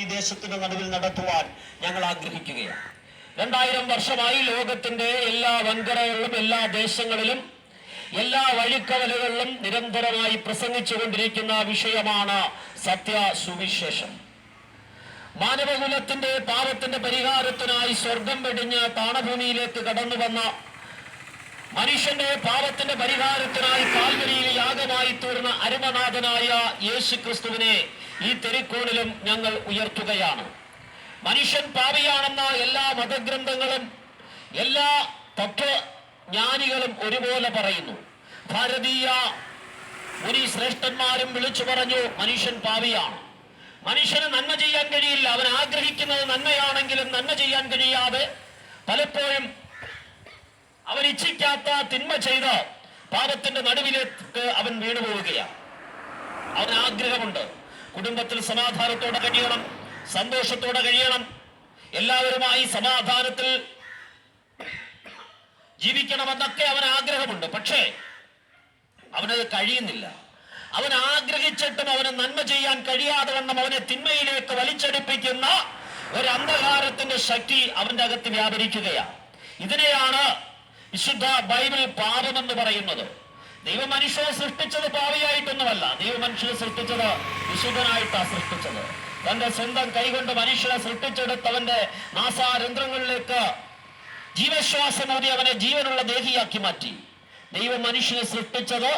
ഈ ദേശത്തിന്റെ നടുവിൽ നടത്തുവാൻ ഞങ്ങൾ ആഗ്രഹിക്കുകയാണ്. രണ്ടായിരം വർഷമായി ലോകത്തിന്റെ എല്ലാ വൻകരകളിലും എല്ലാ ദേശങ്ങളിലും എല്ലാ വഴിക്കവലുകളിലും നിരന്തരമായി പ്രസംഗിച്ചുകൊണ്ടിരിക്കുന്ന വിഷയമാണ് സത്യ സുവിശേഷം. മാനവകുലത്തിന്റെ പാപത്തിന്റെ പരിഹാരത്തിനായി സ്വർഗം വെടിഞ്ഞ് താണഭൂമിയിലേക്ക് കടന്നു വന്ന മനുഷ്യന്റെ പാപത്തിന്റെ പരിഹാരത്തിനായി കാൽവരിയിൽ യാഗമായി തീർന്ന അരുമനാഥനായ യേശു ക്രിസ്തുവിനെ ഈ തെരുക്കോണിലും ഞങ്ങൾ ഉയർത്തുകയാണ്. മനുഷ്യൻ പാപിയാണെന്ന എല്ലാ മതഗ്രന്ഥങ്ങളും എല്ലാ തത്വജ്ഞാനികളും ഒരുപോലെ പറയുന്നു. ഭാരതീയ മുനി ശ്രേഷ്ഠന്മാരും വിളിച്ചു പറഞ്ഞു മനുഷ്യൻ പാവിയാണ് മനുഷ്യന് നന്മ ചെയ്യാൻ കഴിയില്ല. അവൻ ആഗ്രഹിക്കുന്നത് നന്മയാണെങ്കിലും നന്മ ചെയ്യാൻ കഴിയാതെ പലപ്പോഴും അവൻ ഇച്ഛിക്കാത്ത തിന്മ ചെയ്ത പാപത്തിന്റെ നടുവിലേക്ക് അവൻ വീണുപോവുകയാണ്. അവൻ ആഗ്രഹമുണ്ട്. കുടുംബത്തിൽ സമാധാനത്തോടെ കഴിയണം സന്തോഷത്തോടെ കഴിയണം. എല്ലാവരുമായി സമാധാനത്തിൽ ജീവിക്കണമെന്നൊക്കെ അവൻ ആഗ്രഹമുണ്ട്. പക്ഷേ അവനത് കഴിയുന്നില്ല. അവൻ ആഗ്രഹിച്ചിട്ടും അവന് നന്മ ചെയ്യാൻ കഴിയാതെ വണ്ണം അവനെ തിന്മയിലേക്ക് വലിച്ചടിപ്പിക്കുന്ന ഒരു അന്ധകാരത്തിന്റെ ശക്തി അവന്റെ അകത്ത് വ്യാപരിക്കുകയാണ്. ഇതിനെയാണ് വിശുദ്ധ ബൈബിൾ പാപമെന്ന് പറയുന്നത്. ദൈവ മനുഷ്യനെ സൃഷ്ടിച്ചത് പാവിയായിട്ടൊന്നുമല്ല ദൈവ മനുഷ്യനെ സൃഷ്ടിച്ചത് വിശുദ്ധനായിട്ടാണ് സൃഷ്ടിച്ചത്. തന്റെ സ്വന്തം കൈകൊണ്ട് മനുഷ്യനെ സൃഷ്ടിച്ചെടുത്തവന്റെ നാസാരന്ധ്രങ്ങളിലേക്ക് ജീവശ്വാസം ഊതി അവനെ ജീവനുള്ള ദേഹിയാക്കി മാറ്റി. ദൈവം മനുഷ്യനെ സൃഷ്ടിച്ചത്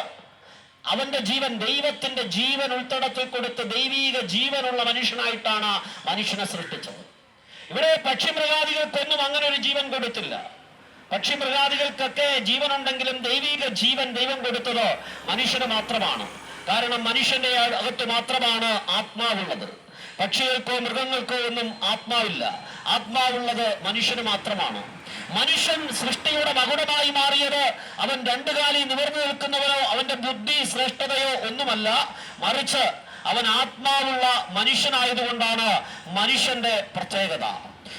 അവന്റെ ജീവൻ ദൈവത്തിന്റെ ജീവൻ ഉൾത്തടത്തിൽ കൊടുത്ത് ദൈവീക ജീവനുള്ള മനുഷ്യനായിട്ടാണ് മനുഷ്യനെ സൃഷ്ടിച്ചത്. ഇവിടെ പക്ഷിമൃഗാദികൾക്കൊന്നും അങ്ങനെ ഒരു ജീവൻ കൊടുത്തില്ല. പക്ഷിമൃഗാദികൾക്കൊക്കെ ജീവനുണ്ടെങ്കിലും ദൈവിക ജീവൻ ദൈവം കൊടുത്തത് മനുഷ്യന് മാത്രമാണ്. കാരണം മനുഷ്യന്റെ അകത്ത് മാത്രമാണ് ആത്മാവുള്ളത്. പക്ഷികൾക്കോ മൃഗങ്ങൾക്കോ ഒന്നും ആത്മാവില്ല. ആത്മാവുള്ളത് മനുഷ്യന് മാത്രമാണ്. മനുഷ്യൻ സൃഷ്ടിയുടെ മകുടമായി മാറിയത് അവൻ രണ്ടു കാലി നിവർന്നു നിൽക്കുന്നവരോ അവന്റെ ബുദ്ധി ശ്രേഷ്ഠതയോ ഒന്നുമല്ല. മറിച്ച് അവൻ ആത്മാവുള്ള മനുഷ്യനായതുകൊണ്ടാണ് മനുഷ്യന്റെ പ്രത്യേകത.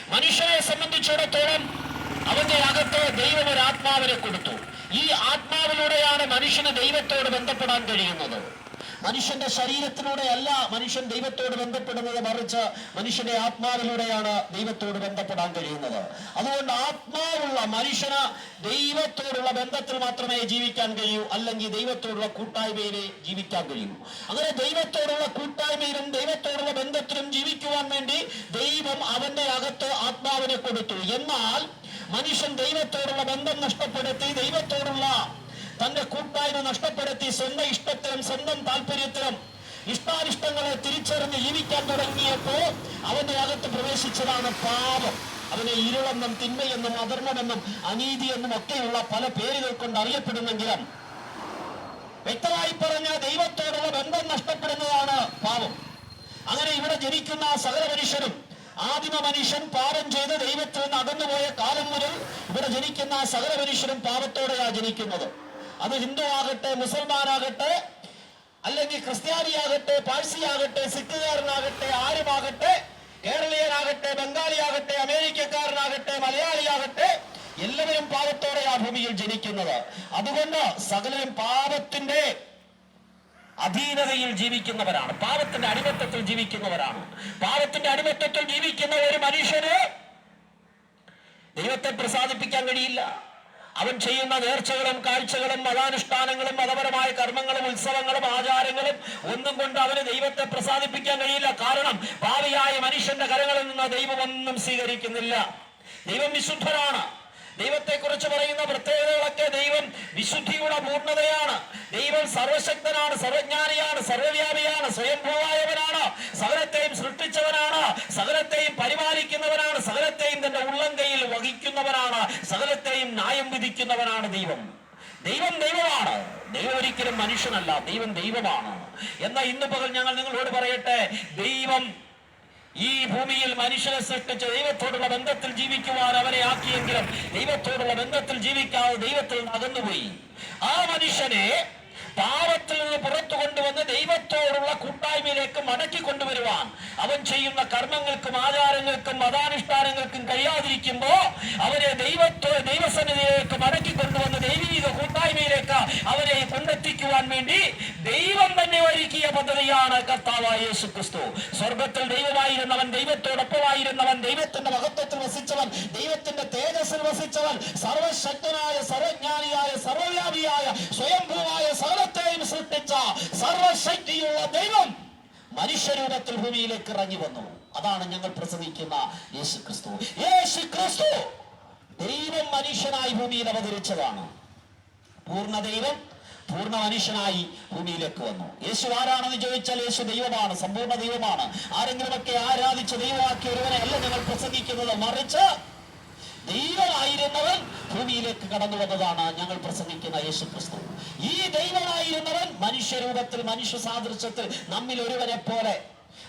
മനുഷ്യനെ സംബന്ധിച്ചിടത്തോളം അവന്റെ അകത്ത് ദൈവം ഒരു ആത്മാവിനെ കൊടുത്തു. ഈ ആത്മാവിലൂടെയാണ് മനുഷ്യന് ദൈവത്തോട് ബന്ധപ്പെടാൻ കഴിയുന്നത്. മനുഷ്യന്റെ ശരീരത്തിലൂടെയല്ല മനുഷ്യൻ ദൈവത്തോട് ബന്ധപ്പെടുന്നത് മറിച്ച് മനുഷ്യന്റെ ആത്മാവിലൂടെയാണ് ദൈവത്തോട് ബന്ധപ്പെടാൻ കഴിയുന്നത്. അതുകൊണ്ട് ആത്മാവുള്ള മനുഷ്യന് ദൈവത്തോടുള്ള ബന്ധത്തിൽ മാത്രമേ ജീവിക്കാൻ കഴിയൂ അല്ലെങ്കിൽ ദൈവത്തോടുള്ള കൂട്ടായ്മയിലെ ജീവിക്കാൻ കഴിയൂ. അങ്ങനെ ദൈവത്തോടുള്ള കൂട്ടായ്മയിലും ദൈവത്തോടുള്ള ബന്ധത്തിലും ജീവിക്കുവാൻ വേണ്ടി ദൈവം അവന്റെ അകത്ത് ആത്മാവിനെ കൊടുത്തു. എന്നാൽ മനുഷ്യൻ ദൈവത്തോടുള്ള ബന്ധം നഷ്ടപ്പെടുത്തി ദൈവത്തോടുള്ള തന്റെ കൂട്ടായ്മ നഷ്ടപ്പെടുത്തി സ്വന്തം ഇഷ്ടത്തിലും സ്വന്തം താല്പര്യത്തിലും ഇഷ്ടാനിഷ്ടങ്ങളെ തിരിച്ചറിഞ്ഞ് ജീവിക്കാൻ തുടങ്ങിയപ്പോ അവന്റെ അകത്ത് പ്രവേശിച്ചതാണ് പാപം. അവനെ ഇരുളെന്നും തിന്മയെന്നും അധർമ്മമെന്നും അനീതി എന്നും ഒക്കെയുള്ള പല പേരുകൾ കൊണ്ട് അറിയപ്പെടുന്നെങ്കിലും വ്യക്തമായി പറഞ്ഞ ദൈവത്തോടുള്ള ബന്ധം നഷ്ടപ്പെടുന്നതാണ് പാപം. അങ്ങനെ ഇവിടെ ജനിക്കുന്ന സകല മനുഷ്യരും ആദിമ മനുഷ്യൻ പാപം ചെയ്ത് ദൈവത്തിൽ നിന്ന് അകന്നുപോയ കാലം മുതൽ ഇവിടെ ജനിക്കുന്ന സകല മനുഷ്യരും പാപത്തോടെയാ ജനിക്കുന്നത്. അത് ഹിന്ദു ആകട്ടെ മുസൽമാനാകട്ടെ അല്ലെങ്കിൽ ക്രിസ്ത്യാനിയാകട്ടെ പാഴ്സിയാകട്ടെ സിഖുകാരനാകട്ടെ ആരുമാകട്ടെ കേരളീയനാകട്ടെ ബംഗാളിയാകട്ടെ അമേരിക്കക്കാരനാകട്ടെ മലയാളിയാകട്ടെ എല്ലാവരും പാപത്തോടെ ആ ഭൂമിയിൽ ജനിക്കുന്നത്. അതുകൊണ്ട് സകലരും പാപത്തിന്റെ അധീനതയിൽ ജീവിക്കുന്നവരാണ്. പാപത്തിന്റെ അടിമത്തത്തിൽ ജീവിക്കുന്നവരാണ്. പാപത്തിന്റെ അടിമത്തത്തിൽ ജീവിക്കുന്ന ഒരു മനുഷ്യന് ദൈവത്തെ പ്രസാദിപ്പിക്കാൻ കഴിയില്ല. അവൻ ചെയ്യുന്ന നേർച്ചകളും കാഴ്ചകളും മതാനുഷ്ഠാനങ്ങളും മതപരമായ കർമ്മങ്ങളും ഉത്സവങ്ങളും ആചാരങ്ങളും ഒന്നും കൊണ്ട് അവന് ദൈവത്തെ പ്രസാദിപ്പിക്കാൻ കഴിയില്ല. കാരണം ഭാവിയായ മനുഷ്യന്റെ കരങ്ങളിൽ നിന്ന് ദൈവമൊന്നും സ്വീകരിക്കുന്നില്ല. ദൈവം വിശുദ്ധനാണ്. ദൈവത്തെ കുറിച്ച് പറയുന്ന പ്രത്യേകതകളൊക്കെ ദൈവം വിശുദ്ധിയുടെ പൂർണതയാണ്. ദൈവം സർവശക്തനാണ് സർവജ്ഞാനിയാണ് സർവവ്യാപിയാണ് സ്വയംഭൂവായവനാണ് സകലത്തെയും സൃഷ്ടിച്ചവനാണ് സകലത്തെയും പരിപാലിക്കുന്നവനാണ് സകലത്തെയും തന്റെ ഉള്ളംകൈയിൽ വഹിക്കുന്നവനാണ് സകലത്തെയും ന്യായം വിധിക്കുന്നവനാണ് ദൈവം. ദൈവം ദൈവമാണ്. ദൈവം ഒരിക്കലും മനുഷ്യനല്ല ദൈവം ദൈവമാണ്. എന്നാൽ ഇന്ന് പകൽ ഞങ്ങൾ നിങ്ങളോട് പറയട്ടെ ദൈവം ഈ ഭൂമിയിൽ മനുഷ്യരെ സൃഷ്ടിച്ച് ദൈവത്തോടുള്ള ബന്ധത്തിൽ ജീവിക്കുവാൻ അവരെ ആക്കിയെങ്കിലും ദൈവത്തോടുള്ള ബന്ധത്തിൽ ജീവിക്കാതെ ദൈവത്തിൽ അകന്നുപോയി ആ മനുഷ്യനെ പാപത്തിൽ നിന്ന് പുറത്തു കൊണ്ടുവന്ന് ദൈവത്തോടുള്ള കൂട്ടായ്മയിലേക്ക് മടക്കി കൊണ്ടുവരുവാൻ അവൻ ചെയ്യുന്ന കർമ്മങ്ങൾക്കും ആചാരങ്ങൾക്കും മതാനുഷ്ഠാനങ്ങൾക്കും കഴിയാതിരിക്കുമ്പോ അവരെ ദൈവത്തോ ദൈവസന്നിധിയിലേക്ക് മടക്കി കൊണ്ടുവന്ന് ദൈവീക കൂട്ടായ്മയിലേക്ക് അവരെ കൊണ്ടെത്തിക്കുവാൻ വേണ്ടി ദൈവം തന്നെ ഒരുക്കിയ പദ്ധതിയാണ് കർത്താവായ യേശു ക്രിസ്തു സ്വർഗത്തിൽ ദൈവമായിരുന്നവൻ ദൈവത്തോടൊപ്പമായിരുന്നവൻ ദൈവത്തിന്റെ മഹത്വത്തിൽ വസിച്ചവൻ ദൈവത്തിന്റെ തേജസ്സിൽ വസിച്ചവൻ സർവശക്തനായ സർവജ്ഞാനിയായ സർവവ്യാപിയായ സ്വയംഭൂവായ സകലത്തെയും സൃഷ്ടിച്ച സർവശക്തിയുള്ള ദൈവം മനുഷ്യരൂപത്തിൽ ഭൂമിയിലേക്ക് ഇറങ്ങി വന്നു. അതാണ് ഞങ്ങൾ പ്രസംഗിക്കുന്ന യേശു ക്രിസ്തു യേശു ക്രിസ്തു ദൈവം മനുഷ്യനായി ഭൂമിയിൽ അവതരിച്ചതാണ്. പൂർണ ദൈവം പൂർണ മനുഷ്യനായി ഭൂമിയിലേക്ക് വന്നു. യേശു ആരാണെന്ന് ചോദിച്ചാൽ യേശു ദൈവമാണ് സമ്പൂർണ ദൈവമാണ്. ആരെങ്കിലുമൊക്കെ ആരാധിച്ച് ദൈവമാക്കിയ ഒരുവനെ അല്ല ഞങ്ങൾ പ്രസംഗിക്കുന്നത്. മറിച്ച് ദൈവമായിരുന്നവൻ ഭൂമിയിലേക്ക് കടന്നു വന്നതാണ് ഞങ്ങൾ പ്രസംഗിക്കുന്ന യേശു ക്രിസ്തു ഈ ദൈവമായിരുന്നവൻ മനുഷ്യരൂപത്തിൽ മനുഷ്യ സാദൃശ്യത്തിൽ നമ്മിൽ ഒരുവനെ പോലെ.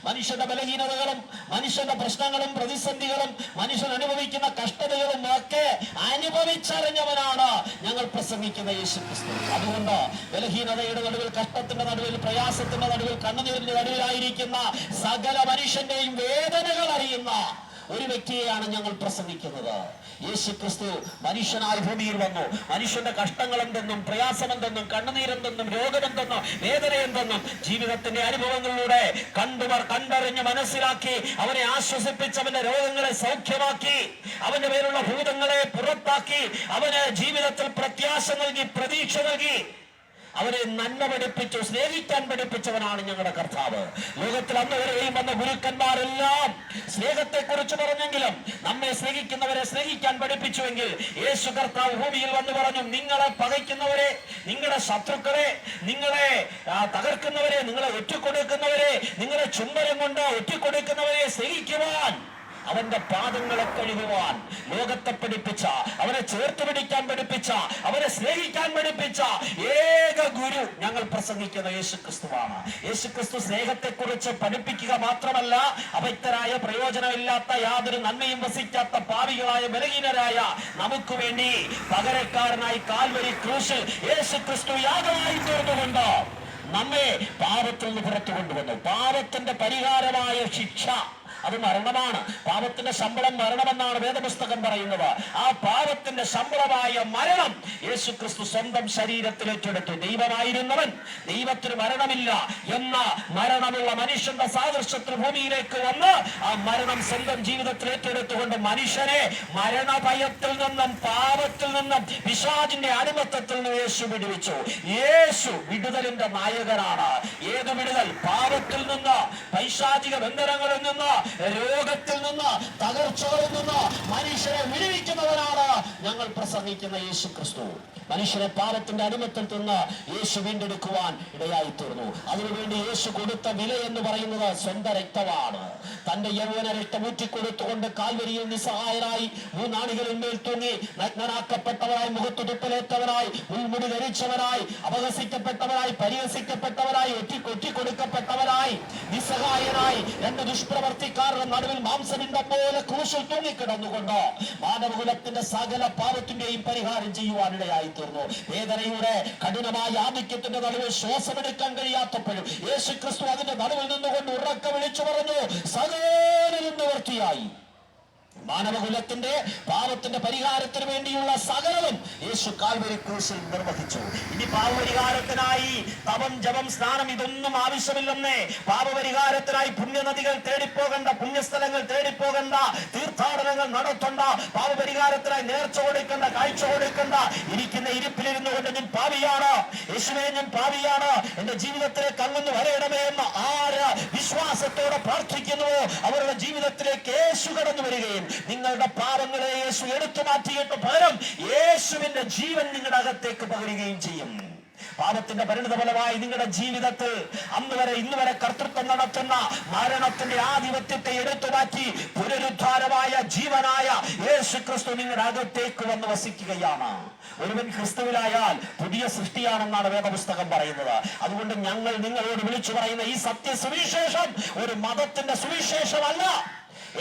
മനുഷ്യന്റെ ബലഹീനതകളും മനുഷ്യന്റെ പ്രശ്നങ്ങളും പ്രതിസന്ധികളും മനുഷ്യൻ അനുഭവിക്കുന്ന കഷ്ടതകളും ഒക്കെ അനുഭവിച്ചറിഞ്ഞവനാണ് ഞങ്ങൾ പ്രസംഗിക്കുന്ന യേശു ക്രിസ്തു അതുകൊണ്ട് ബലഹീനതയുടെ നടുവിൽ കഷ്ടത്തിന്റെ നടുവിൽ പ്രയാസത്തിന്റെ നടുവിൽ കണ്ണുനീരിന്റെ നടുവിലായിരിക്കുന്ന സകല മനുഷ്യന്റെയും അറിയുന്ന ഒരു വ്യക്തിയെയാണ് ഞങ്ങൾ പ്രസംഗിക്കുന്നത്. യേശു ക്രിസ്തു മനുഷ്യനായി ഭൂമിയിൽ വന്നു. മനുഷ്യന്റെ കഷ്ടങ്ങൾ എന്തെന്നും പ്രയാസം എന്തെന്നും കണ്ണുനീരെന്തെന്നും രോഗമെന്തെന്നും വേദന എന്തെന്നും ജീവിതത്തിന്റെ അനുഭവങ്ങളിലൂടെ കണ്ടുവർ കണ്ടറിഞ്ഞ് മനസ്സിലാക്കി അവനെ ആശ്വസിപ്പിച്ച് അവന്റെ രോഗങ്ങളെ സൗഖ്യമാക്കി അവന്റെ പേരുള്ള ഭൂതങ്ങളെ പുറത്താക്കി അവന് ജീവിതത്തിൽ പ്രത്യാശ നൽകി പ്രതീക്ഷ നൽകി അവരെ നന്മ പഠിപ്പിച്ചു സ്നേഹിക്കാൻ പഠിപ്പിച്ചവനാണ് ഞങ്ങളുടെ കർത്താവ്. ലോകത്തിൽ അന്ന് വരെയും വന്ന ഗുരുക്കന്മാരെല്ലാം സ്നേഹത്തെ കുറിച്ച് പറഞ്ഞെങ്കിലും നമ്മെ സ്നേഹിക്കുന്നവരെ സ്നേഹിക്കാൻ പഠിപ്പിച്ചുവെങ്കിൽ യേശു കർത്താവ് ഭൂമിയിൽ വന്ന് പറഞ്ഞു നിങ്ങളെ പകയ്ക്കുന്നവരെ നിങ്ങളുടെ ശത്രുക്കളെ നിങ്ങളെ തകർക്കുന്നവരെ നിങ്ങളെ ഒറ്റക്കൊടുക്കുന്നവരെ നിങ്ങളെ ചുംബരം കൊണ്ട് ഒറ്റക്കൊടുക്കുന്നവരെ സ്നേഹിക്കുവാൻ അവന്റെ പാദങ്ങളെ കഴുകുവാൻ ലോകത്തെ പഠിപ്പിച്ച അവനെ ചേർത്ത് പിടിക്കാൻ പഠിപ്പിച്ച അവനെ സ്നേഹിക്കാൻ പഠിപ്പിച്ച ഏക ഗുരു ഞങ്ങൾ പ്രസംഗിക്കുന്ന യേശു ക്രിസ്തുവാണ് യേശു ക്രിസ്തു സ്നേഹത്തെ കുറിച്ച് പഠിപ്പിക്കുക മാത്രമല്ല അവ്യക്തരായ പ്രയോജനമില്ലാത്ത യാതൊരു നന്മയും വസിക്കാത്ത പാവികളായ ബലഹീനരായ നമുക്ക് വേണ്ടി പകരക്കാരനായി കാൽവരി ക്രൂശിൽ യേശു ക്രിസ്തു യാഗമായി തീർന്നുകൊണ്ട് നമ്മെ പാപത്തിൽ നിന്ന് പുറത്തു കൊണ്ടുവന്നു പാപത്തിന്റെ പരിഹാരമായ ശിക്ഷ അത് മരണമാണ്. പാപത്തിന്റെ ശമ്പളം മരണമെന്നാണ് വേദപുസ്തകം പറയുന്നത്. ആ പാപത്തിന്റെ ശമ്പളമായ മരണം യേശു ക്രിസ്തു സ്വന്തം ശരീരത്തിൽ ഏറ്റെടുത്തു. ദൈവമായിരുന്നവൻ ദൈവത്തിന് മരണമില്ല എന്ന മരണമുള്ള മനുഷ്യന്റെ സാദൃശ്യത്തിൽ ഭൂമിയിലേക്ക് വന്ന് ആ മരണം സ്വന്തം ജീവിതത്തിൽ ഏറ്റെടുത്തുകൊണ്ട് മനുഷ്യനെ മരണഭയത്തിൽ നിന്നും പാപത്തിൽ നിന്നും പിശാചിന്റെ അടിമത്തത്തിൽ നിന്ന് യേശു വിടുവിച്ചു. യേശു വിടുതലിന്റെ നായകനാണ്. ഏത് വിടുതൽ? പാപത്തിൽ നിന്ന് പൈശാചിക ബന്ധനങ്ങളിൽ നിന്ന് രോഗത്തിൽ നിന്ന് തകർച്ചകളിൽ നിന്ന് മനുഷ്യരെ വിടുവിക്കുന്നവനാണ് ഞങ്ങൾ പ്രസംഗിക്കുന്ന യേശു ക്രിസ്തു മനുഷ്യരെ പാപത്തിന്റെ അടിമത്തിൽ നിന്ന് യേശു വീണ്ടെടുക്കുവാൻ ഇടയായി തീർന്നു അതിനുവേണ്ടി യേശു കൊടുത്ത വില എന്ന് പറയുന്നത് സ്വന്തം രക്തമാണ്. തന്റെ യൗവന രക്തം കൊടുത്തുകൊണ്ട് കാൽവരിയിൽ നിസ്സഹായരായി മൂന്നാണികളിന്മേൽ തൂങ്ങി നഗ്നനാക്കപ്പെട്ടവരായി മുഖത്തു തുപ്പലേറ്റവരായി ഉൾമുടി ധരിച്ചവരായി അപഹസിക്കപ്പെട്ടവരായി പരിഹസിക്കപ്പെട്ടവരായി ഒറ്റി ഒറ്റിക്കൊടുക്കപ്പെട്ടവരായി നിസ്സഹായനായി രണ്ട് ദുഷ്പ്രവർത്തിക്കാരുടെ നടുവിൽ മാംസമിന്റെ പോലെ ക്രൂശിൽ തൂങ്ങിക്കിടന്നുകൊണ്ട് മാനവകുലത്തിന്റെ സകല പാപത്തിന്റെയും പരിഹാരം ചെയ്യുവാനിടയായി തീർന്നു വേദനയുടെ കഠിനമായ ആധിക്യത്തിന്റെ നടുവിൽ ശ്വാസമെടുക്കാൻ കഴിയാത്തപ്പോഴും യേശു ക്രിസ്തു അതിന്റെ നടുവിൽ നിന്നുകൊണ്ട് ഉറക്ക വിളിച്ചു പറഞ്ഞു സകലരും നിവർത്തിയായി. മാനവകുലത്തിന്റെ പാപത്തിന്റെ പരിഹാരത്തിന് വേണ്ടിയുള്ള സകലവും യേശു കാൽവരി ക്രൂശിൽ നിർവഹിച്ചു. ഇനി പാപപരിഹാരത്തിനായി തപം ജപം സ്നാനം ഇതൊന്നും ആവശ്യമില്ലെന്നേ. പാപപരിഹാരത്തിനായി പുണ്യനദികൾ തേടിപ്പോകണ്ട പുണ്യസ്ഥലങ്ങൾ തേടിപ്പോകണ്ട തീർത്ഥാടനങ്ങൾ നടത്തണ്ട. പാപപരിഹാരത്തിനായി നേർച്ച കൊടുക്കണ്ട കാഴ്ച കൊടുക്കണ്ട. ഇരിക്കുന്ന ഇരിപ്പിലിരുന്നു കൊണ്ട് ഞാൻ പാവിയാണ് യേശുവേ ഞാൻ പാവിയാണ് എന്റെ ജീവിതത്തിലെ അങ്ങൊന്ന് വരയിടമേ എന്ന് ആര് വിശ്വാസത്തോടെ പ്രാർത്ഥിക്കുന്നുവോ അവരുടെ ജീവിതത്തിലേക്ക് യേശു കടന്നു വരികയും നിങ്ങളുടെ പാപങ്ങളെ യേശു എടുത്തു മാറ്റിയിട്ട് പകരം യേശുവിന്റെ ജീവൻ നിങ്ങളുടെ അകത്തേക്ക് പകരുകയും ചെയ്യും. പാപത്തിന്റെ പരിണിത ഫലമായി നിങ്ങളുടെ ജീവിതത്തിൽ അന്ന് വരെ ഇന്ന് വരെ കർത്തൃത്വം നടത്തുന്ന മരണത്തിന്റെ ആധിപത്യത്തെ എടുത്തു മാറ്റി പുനരുദ്ധാരമായ ജീവനായ യേശു ക്രിസ്തു നിങ്ങളുടെ അകത്തേക്ക് വന്ന് വസിക്കുകയാണ്. ഒരുവൻ ക്രിസ്തുവിലായാൽ പുതിയ സൃഷ്ടിയാണെന്നാണ് വേദപുസ്തകം പറയുന്നത്. അതുകൊണ്ട് ഞങ്ങൾ നിങ്ങളോട് വിളിച്ചു പറയുന്ന ഈ സത്യ സുവിശേഷം ഒരു മതത്തിന്റെ സുവിശേഷമല്ല.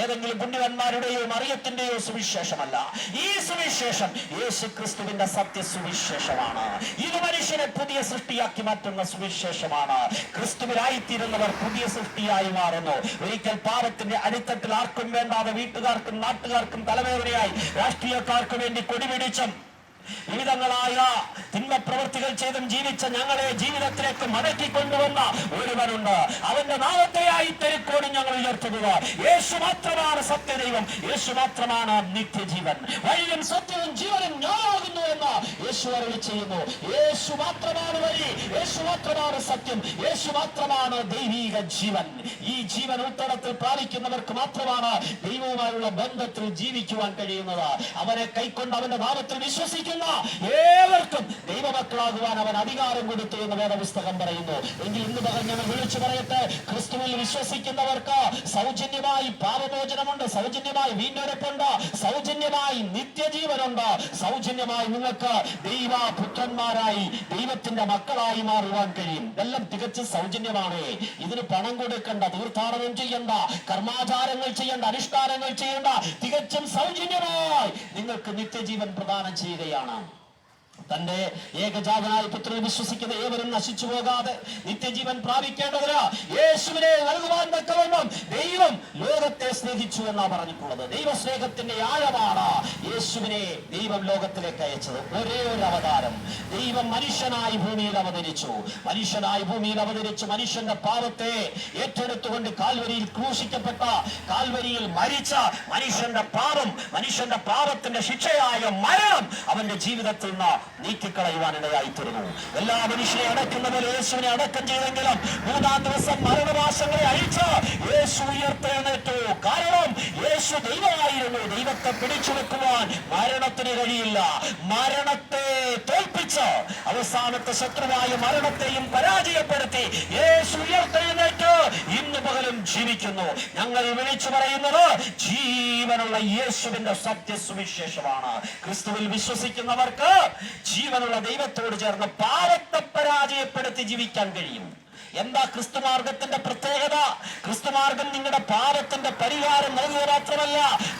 ഏതെങ്കിലും പുണ്യവന്മാരുടെയോ മറിയത്തിന്റെയോ സുവിശേഷമല്ല. ഈ സുവിശേഷം യേശു ക്രിസ്തുവിന്റെ സത്യ സുവിശേഷമാണ് ഇത് മനുഷ്യനെ പുതിയ സൃഷ്ടിയാക്കി മാറ്റുന്ന സുവിശേഷമാണ്. ക്രിസ്തുവിലായിത്തീരുന്നവർ പുതിയ സൃഷ്ടിയായി മാറുന്നു. ഒരിക്കൽ പാപത്തിന്റെ അടിത്തട്ടിൽ ആർക്കും വേണ്ടാതെ വീട്ടുകാർക്കും നാട്ടുകാർക്കും തലവേദനയായി രാഷ്ട്രീയക്കാർക്ക് വേണ്ടി കൊടിപിടിച്ചും വിവിധങ്ങളായ തിന്മ പ്രവൃത്തികൾ ചെയ്തും ജീവിച്ച ഞങ്ങളെ ജീവിതത്തിലേക്ക് മടക്കി കൊണ്ടുവന്ന ഒരുവനുണ്ട്. അവന്റെ നാമത്തെയായി തെരുക്കോട് ഞങ്ങൾ ഉയർത്തുക. യേശു മാത്രമാണ് സത്യദൈവം. യേശു മാത്രമാണ് നിത്യജീവൻ. വഴിയും സത്യവും ജീവനും ഞാനാകുന്നു എന്ന് യേശു അറിവ് ചെയ്യുന്നു. യേശു മാത്രമാണ് വഴി. യേശു മാത്രമാണ് സത്യം. യേശു മാത്രമാണ് ദൈവീക ജീവൻ. ഈ ജീവൻ ഉൾത്തടത്തിൽ പാലിക്കുന്നവർക്ക് മാത്രമാണ് ദൈവവുമായുള്ള ബന്ധത്തിൽ ജീവിക്കുവാൻ കഴിയുന്നത്. അവരെ കൈക്കൊണ്ട് അവന്റെ നാമത്തിൽ വിശ്വസിക്കുന്ന ഏവർക്കും ദൈവമക്കളാകുവാൻ അവൻ അധികാരം കൊടുത്തു എന്ന് വേദപുസ്തകം പറയുന്നു. എങ്കിൽ ഇന്ന് പകൽ ഞങ്ങൾ വിളിച്ചു പറയട്ടെ. ക്രിസ്തുവിൽ വിശ്വസിക്കുന്നവർക്ക് സൗജന്യമായി പാപമോചനമുണ്ട്. സൗജന്യമായി വീണ്ടെടുപ്പുണ്ട്. സൗജന്യമായി നിത്യജീവനുണ്ട്. സൗജന്യമായി നിങ്ങൾക്ക് ദൈവ പുത്രന്മാരായി ദൈവത്തിന്റെ മക്കളായി മാറുവാൻ കഴിയും. ഇതെല്ലാം തികച്ചും സൗജന്യമാണ്. ഇതിന് പണം കൊടുക്കേണ്ട തീർത്ഥാടനം ചെയ്യണ്ട കർമാചാരങ്ങൾ ചെയ്യേണ്ട അനുഷ്ഠാനങ്ങൾ ചെയ്യേണ്ട. തികച്ചും സൗജന്യമായി നിങ്ങൾക്ക് നിത്യജീവൻ പ്രദാനം ചെയ്യുകയാണ്. காணாம் തന്റെ ഏകജാതനായ പുത്രനെ വിശ്വസിക്കുന്ന ഏവരും നശിച്ചു പോകാതെ നിത്യജീവൻ പ്രാപിക്കേണ്ടതിന് യേശുവിനെ നൽകുവാൻ തക്കവണ്ണം ദൈവം ലോകത്തെ സ്നേഹിച്ചു എന്നാ പറഞ്ഞിട്ടുള്ളത്. ദൈവസ്നേഹത്തിന്റെ ആഴമാണ് യേശുവിനെ ദൈവം ലോകത്തിലേക്ക് അയച്ചത്. ഒരേ ഒരു അവതാരം. ദൈവം മനുഷ്യനായി ഭൂമിയിൽ അവതരിച്ചു. മനുഷ്യനായി ഭൂമിയിൽ അവതരിച്ചു മനുഷ്യന്റെ പാപത്തെ ഏറ്റെടുത്തുകൊണ്ട് കാൽവരിയിൽ ക്രൂശിക്കപ്പെട്ട കാൽവരിയിൽ മരിച്ച മനുഷ്യന്റെ പാപം മനുഷ്യന്റെ പാപത്തിന്റെ ശിക്ഷയായ മരണം അവന്റെ ജീവിതത്തിൽ നിന്ന് നീക്കിക്കളയുവാനിടയായി തീർന്നു എല്ലാ മനുഷ്യരെ അടക്കുന്നതിൽ യേശുവിനെ അടക്കം ചെയ്തെങ്കിലും മൂന്നാം ദിവസം മരണവാസങ്ങളെ അഴിച്ച് യേശു ഉയർത്തെഴുന്നേറ്റു. കാരണം യേശു ദൈവമായിരുന്നു. ദൈവത്തെ പിടിച്ചു വെക്കുവാൻ മരണത്തിന് കഴിയില്ല. മരണത്തെ തോൽപ്പിച്ച് അവസാനത്തെ ശത്രുവായ മരണത്തെയും പരാജയപ്പെടുത്തി യേശു ഉയർത്തെഴുന്നേറ്റ്. ഇന്ന് പകലും ജീവിക്കുന്നു. ഞങ്ങൾ വിളിച്ചു പറയുന്നത് ജീവനുള്ള യേശുവിന്റെ സത്യസുവിശേഷമാണ്. ക്രിസ്തുവിൽ വിശ്വസിക്കുന്നവർക്ക് ജീവനുള്ള ദൈവത്തോട് ചേർന്ന് പാപത്തെ പരാജയപ്പെടുത്തി ജീവിക്കാൻ കഴിയും. എന്താ ക്രിസ്തുമാർഗത്തിന്റെ പ്രത്യേകത? ക്രിസ്തുമാർഗം നിങ്ങളുടെ പാപത്തിന്റെ പരിഹാരം നൽകുക മാത്രമല്ല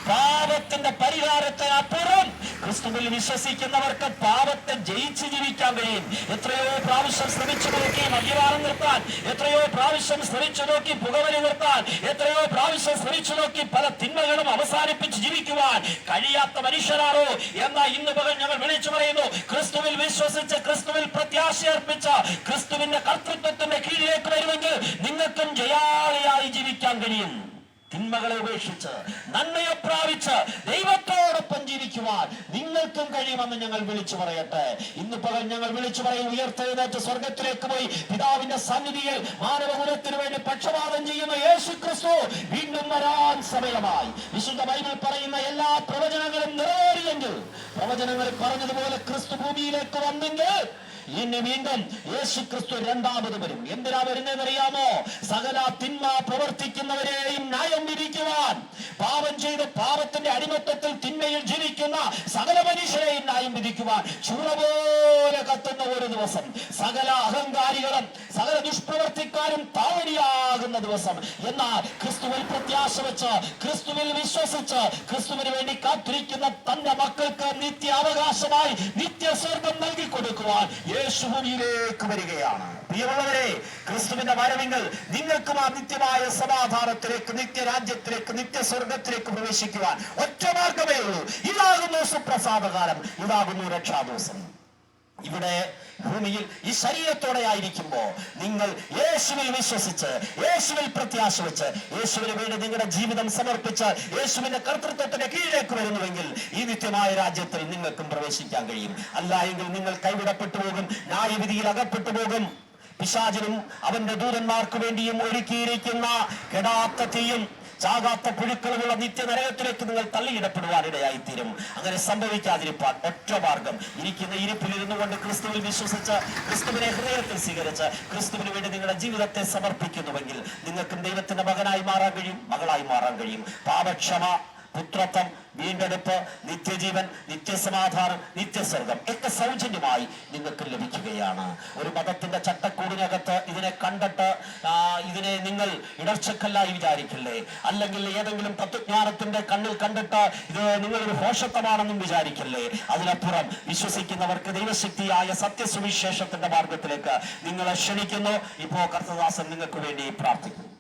പാപത്തിന്റെ പരിഹാരത്തിന് അപ്പുറം ക്രിസ്തുവിൽ വിശ്വസിക്കുന്നവർക്ക് പാപത്തെ ജയിച്ച് ജീവിക്കാൻ കഴിയും. എത്രയോ പ്രാവശ്യം ശ്രമിച്ചു നോക്കി മദ്യപാനം നിർത്താൻ എത്രയോ പ്രാവശ്യം ശ്രമിച്ചു നോക്കി പുകവലി നിർത്താൻ എത്രയോ പ്രാവശ്യം ശ്രമിച്ചു നോക്കി പല തിന്മകളും അവസാനിപ്പിച്ച് ജീവിക്കുവാൻ കഴിയാത്ത മനുഷ്യരാണോ? എന്നാ ഇന്ന് പകൽ ഞങ്ങൾ വിളിച്ചു പറയുന്നു ക്രിസ്തുവിൽ വിശ്വസിച്ച് ക്രിസ്തുവിൽ പ്രത്യാശ അർപ്പിച്ച ക്രിസ്തുവിന്റെ കർത്തൃത്വത്തിന്റെ കീഴിലേക്ക് വരുമെങ്കിൽ നിങ്ങൾക്കും ജയാളിയായി ജീവിക്കാൻ കഴിയും. തിന്മകളെ ഉപേക്ഷിച്ച് നന്മയെ പ്രാപിച്ച് ദൈവത്തോടൊപ്പം ജീവിക്കുവാൻ നിങ്ങൾക്കും കഴിയുമെന്ന് ഞങ്ങൾ വിളിച്ചു പറയട്ടെ. ഇന്ന് പകൽ ഞങ്ങൾ വിളിച്ചു പറയും ഉയർത്തെഴുന്നേറ്റ് സ്വർഗത്തിലേക്ക് പോയി. പിതാവിന്റെ സന്നിധിയിൽ മാനവകുലത്തിന് വേണ്ടി പക്ഷപാതം ചെയ്യുന്ന യേശു ക്രിസ്തു വീണ്ടും വരാൻ സമയമായി. വിശുദ്ധ ബൈബിൾ പറയുന്ന എല്ലാ പ്രവചനങ്ങളും നിറവേറിയെങ്കിൽ പ്രവചനങ്ങൾ പറഞ്ഞതുപോലെ ക്രിസ്തു ഭൂമിയിലേക്ക് വന്നെങ്കിൽ ഇനി വീണ്ടും യേശു ക്രിസ്തു രണ്ടാമത് വരും. എന്തിനാ വരുന്നതെന്നറിയാമോ? സകല തിന്മ പ്രവർത്തിക്കുന്നവരെയും ന്യായം വിധിക്കുവാൻ. പാപം ചെയ്ത് പാപത്തിന്റെ അടിമത്തത്തിൽ തിന്മയിൽ ജീവിക്കുന്ന സകല മനുഷ്യരെയും ന്യായം വിധിക്കുവാൻ. ചൂടപോലെ കത്തുന്ന ഒരു ദിവസം സകല അഹങ്കാരികളും സകല ദുഷ്പ്രവർത്തിക്കാരും താവടിയാകുന്ന ദിവസം. എന്നാൽ ക്രിസ്തുവിൽ പ്രത്യാശ വെച്ച് ക്രിസ്തുവിൽ വിശ്വസിച്ച് ക്രിസ്തുവിന് വേണ്ടി കാത്തിരിക്കുന്ന തന്റെ മക്കൾക്ക് നിത്യ അവകാശമായി നിത്യ സ്വർഗം നൽകി കൊടുക്കുവാൻ യേശു ഭൂമിയിലേക്ക് വരികയാണ്. പ്രിയമുള്ളവരെ ക്രിസ്തുവിന്റെ വരവിങ്കൽ നിങ്ങൾക്കും ആ നിത്യമായ സമാധാനത്തിലേക്ക് നിത്യരാജ്യത്തിലേക്ക് നിത്യസ്വർഗത്തിലേക്ക് പ്രവേശിക്കുവാൻ ഒറ്റ മാർഗമേ ഉള്ളൂ. ഇതാകുന്നു സുപ്രസാദകാലം. ഇതാകുന്നു രക്ഷാദിവസം. ഇവിടെ ഭൂമിയിൽ ഈ ശരീരത്തോടെ ആയിരിക്കുമ്പോ നിങ്ങൾ യേശുവിൽ വിശ്വസിച്ച് യേശുവിൽ പ്രത്യാശ വെച്ച് യേശുവിന് വേണ്ടി നിങ്ങളുടെ ജീവിതം സമർപ്പിച്ച് യേശുവിന്റെ കർത്തൃത്വത്തിന്റെ കീഴേക്ക് വരുന്നുവെങ്കിൽ ഈ നിത്യമായ രാജ്യത്തിൽ നിങ്ങൾക്കും പ്രവേശിക്കാൻ കഴിയും. അല്ല എങ്കിൽ നിങ്ങൾ കൈവിടപ്പെട്ടു പോകും ന്യായവിധിയിൽ അകപ്പെട്ടു പോകും. പിശാചിനും അവന്റെ ദൂതന്മാർക്ക് വേണ്ടിയും ഒരുക്കിയിരിക്കുന്ന കെടാത്ത തീയും ചാകാത്ത പുഴുക്കളുമുള്ള നിത്യനരകത്തിലേക്ക് നിങ്ങൾ തള്ളിയിടപ്പെടുവാനിടയായി തീരും അങ്ങനെ സംഭവിക്കാതിരിപ്പാൻ ഒറ്റ മാർഗം ഇരിക്കുന്ന ഇരിപ്പിലിരുന്നു കൊണ്ട് ക്രിസ്തുവിൽ വിശ്വസിച്ച് ക്രിസ്തുവിനെ ഹൃദയത്തിൽ സ്വീകരിച്ച് ക്രിസ്തുവിന് വേണ്ടി നിങ്ങളുടെ ജീവിതത്തെ സമർപ്പിക്കുന്നുവെങ്കിൽ നിങ്ങൾക്കും ദൈവത്തിന്റെ മകനായി മാറാൻ കഴിയും മകളായി മാറാൻ കഴിയും. പാപക്ഷമ പുത്രത്വം വീണ്ടെടുപ്പ് നിത്യജീവൻ നിത്യസമാധാനം നിത്യസ്വർഗം ഒക്കെ സൗജന്യമായി നിങ്ങൾക്ക് ലഭിക്കുകയാണ്. ഒരു മതത്തിന്റെ ചട്ടക്കൂടിനകത്ത് ഇതിനെ കണ്ടിട്ട് ഇതിനെ നിങ്ങൾ ഇടർച്ചക്കല്ലായി വിചാരിക്കില്ലേ? അല്ലെങ്കിൽ ഏതെങ്കിലും തത്വജ്ഞാനത്തിന്റെ കണ്ണിൽ കണ്ടിട്ട് ഇത് നിങ്ങളൊരു ഭോഷത്വമാണെന്നും വിചാരിക്കില്ലേ? അതിനപ്പുറം വിശ്വസിക്കുന്നവർക്ക് ദൈവശക്തിയായ സത്യസുവിശേഷത്തിന്റെ മാർഗത്തിലേക്ക് നിങ്ങളെ ക്ഷണിക്കുന്നു. ഇപ്പോ കർത്തദാസൻ നിങ്ങൾക്ക് വേണ്ടി പ്രാർത്ഥിക്കും